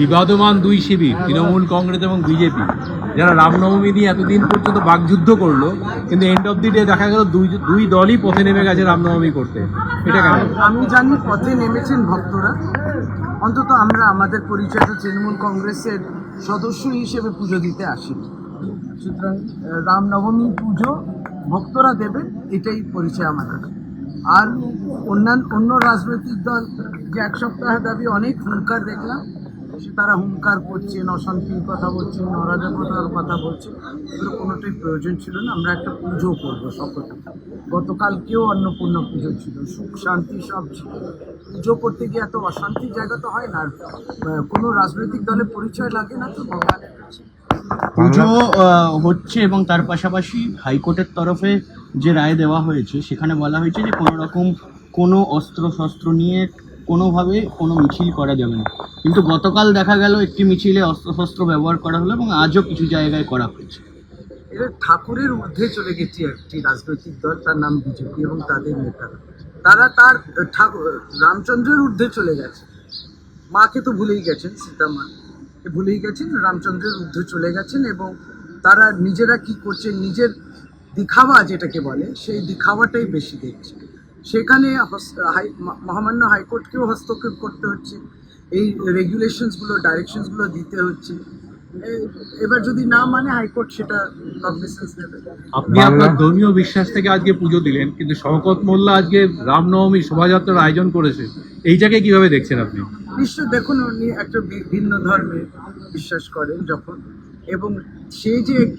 বিবাদমান দুই শিবির, তৃণমূল, কংগ্রেস এবং বিজেপি। যারা রামনবমী নিয়ে এতদিন পর্যন্ত বাকযুদ্ধ করল, কিন্তু এন্ড অফ দি ডে দেখা গেল দুই দুই দলই পথে নেমে গেছে রামনবমী করতে। এটা কেন আমি জানি পথে নেমেছেন ভক্তরা। অন্তত আমরা আমাদের পরিচয়টা তৃণমূল কংগ্রেসের সদস্য হিসেবে পুজো দিতে আসি সুতরাং রামনবমী পুজো ভক্তরা দেবে এটাই পরিচয় আমাদের আর অন্যান্য অন্য রাজনৈতিক দল, যে এক সপ্তাহ দাবি অনেক হুঙ্কার দেখলাম তারা হুঙ্কার করছেন, অশান্তির কথা বলছেন, অরাজকতার কথা বলছেন। এগুলো কোনোটাই প্রয়োজন ছিল না। আমরা একটা পুজো করব সকলে গতকালকেও অন্নপূর্ণা পুজো ছিল। সুখ, শান্তি সব ছিল। পুজো করতে গিয়ে এত অশান্তির জায়গা তো হয় না। আর কোনো রাজনৈতিক দলের পরিচয় লাগে না তো ভগবানের কাছে। পুজো হচ্ছে এবং তার পাশাপাশি হাইকোর্টের তরফে যে রায় দেওয়া হয়েছে, সেখানে বলা হয়েছে যে কোনো রকম কোনো অস্ত্র শস্ত্র নিয়ে কোনোভাবে কোনো মিছিল করা যাবে না। কিন্তু গতকাল দেখা গেল একটি মিছিলে অস্ত্র শস্ত্র ব্যবহার করা হলো এবং আজও কিছু জায়গায় করা হয়েছে। এটা ঠাকুরের ঊর্ধ্বে চলে গেছে একটি রাজনৈতিক দল, তার নাম বিজেপি এবং তাদের নেতারা তারা তার ঠাকুর, রামচন্দ্রের ঊর্ধ্বে চলে গেছে। মাকে তো ভুলেই গেছেন, সীতা মা। ভুলেই গেছেন, রামচন্দ্রের ঊর্ধ্বে চলে গেছেন এবং তারা নিজেরা কি করছে নিজের দিখাওয়া যেটাকে বলে, সেই দিখাওয়াটাই বেশি দেখছে। সেখানে হাই- মহামান্য হাইকোর্টকেও হস্তক্ষেপ করতে হচ্ছে। এই রেগুলেশনসগুলো ডাইরেকশনসগুলো দিতে হচ্ছে। এবার যদি না মানে হাইকোর্ট সেটা কগনিসেন্স নেবে। আপনি আপনার ধর্মীয় বিশ্বাস থেকে আজকে পুজো দিলেন কিন্তু শওকত মোল্লা আজকে রামনবমী শোভাযাত্রার আয়োজন করেছে। এইটাকে কীভাবে দেখছেন আপনি? নিশ্চয় দেখুন উনি একটা বি- ভিন্ন ধর্মে বিশ্বাস করেন যখন। এবং সে যে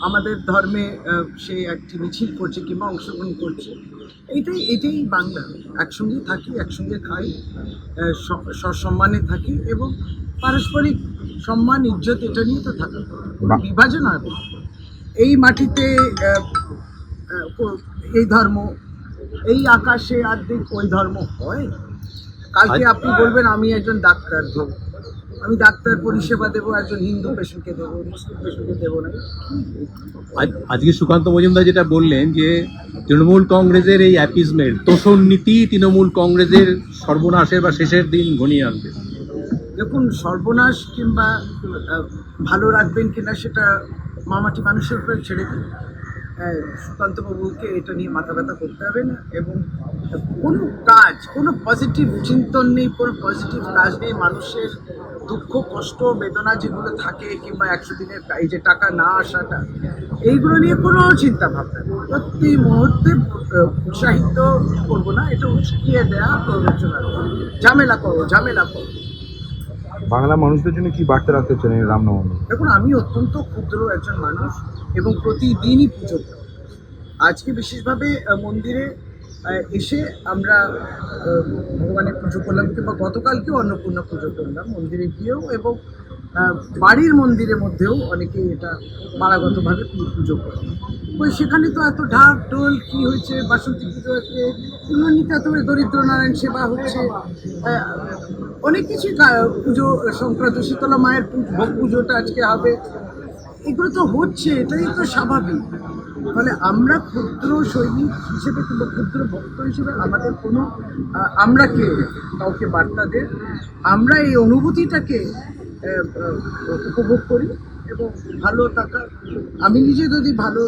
আমাদের ধর্মে সে একটি মিছিল করছে কিংবা অংশগ্রহণ করছে এইটাই এটাই বাংলা। একসঙ্গে থাকি একসঙ্গে খাই সসম্মানে থাকি এবং পারস্পরিক সম্মান ইজ্জত এটা নিয়ে তো থাকা। কোনো বিভাজন হবে এই মাটিতে এই ধর্ম এই আকাশে অর্ধেক ওই ধর্ম হয়? কালকে আপনি বলবেন আমি একজন ডাক্তার দেবো আমি ডাক্তার পরিষেবা দেবো একজন হিন্দু পেশেন্টকে দেবো মুসলিম পেশেন্টকে দেবো না। আজকে সুকান্ত মজুমদার যেটা বললেন যে তৃণমূল কংগ্রেসের এই অ্যাপিসমেন্ট তোষণ নীতি তৃণমূল কংগ্রেসের সর্বনাশের বা শেষের দিন ঘনিয়ে আনবে। দেখুন সর্বনাশ কিংবা ভালো রাখবেন কিনা সেটা মামাটি মানুষের উপরে ছেড়ে দিন। আহ, সুকান্তবাবুকে এটা নিয়ে মাথা ব্যথা করতে হবে না এবং কোনো কাজ কোনো পজিটিভ চিন্তন নেই কোনো পজিটিভ কাজ নেই মানুষের দুঃখ কষ্ট বেদনা যেগুলো থাকে কিংবা একশো দিনের এই যে টাকা না আসাটা এইগুলো নিয়ে কোনো চিন্তা ভাবনা নেই। প্রতি মুহূর্তে উৎসাহিত করব না এটা উস্কিয়ে দেওয়া প্ররোচনা ঝামেলা করো ঝামেলা করো বাংলা মানুষদের জন্য কি বার্তা রাখতে চান এই রামনবমী? দেখুন আমি অত্যন্ত ক্ষুদ্র একজন মানুষ এবং প্রতিদিনই পুজো আজকে বিশেষভাবে মন্দিরে এসে আমরা ভগবানের পুজো করলাম কিংবা গতকালকেও অন্নপূর্ণা পুজো করলাম মন্দিরে গিয়েও এবং বাড়ির মন্দিরের মধ্যেও অনেকে এটা মারাগতভাবে পুজো করে ওই সেখানে তো এত ঢাক ঢোল কি হয়েছে, বাসন্তী পুজো হচ্ছে এমনিতে এত দরিদ্র নারায়ণ সেবা হচ্ছে অনেক কিছু পুজো, সংক্রান্ত শীতলা মায়ের ভোগ পুজোটা আজকে হবে। এগুলো তো হচ্ছে, এটাই তো স্বাভাবিক। ফলে আমরা ক্ষুদ্র সৈনিক হিসেবে কিংবা ক্ষুদ্র ভক্ত হিসেবে আমাদের কোনো আমরা কে? কাউকে বার্তা দেয় আমরা এই অনুভূতিটাকে উপভোগ করি এবং ভালো থাকা আমি নিজে যদি ভালো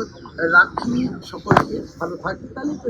রাখি সকলকে, ভালো থাকি, তাহলে তো।